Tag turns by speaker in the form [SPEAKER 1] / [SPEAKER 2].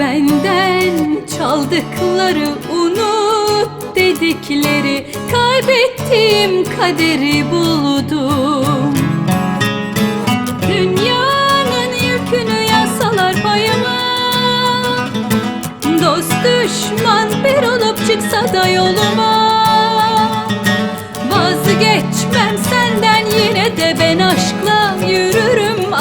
[SPEAKER 1] Benden çaldıkları unut dedikleri Kaybettiğim kaderi buldum. Dünyanın yükünü yasalar payıma. Dost düşman bir olup çıksa da yoluma. Vazgeçmem senden yine de ben aşkla yürürüm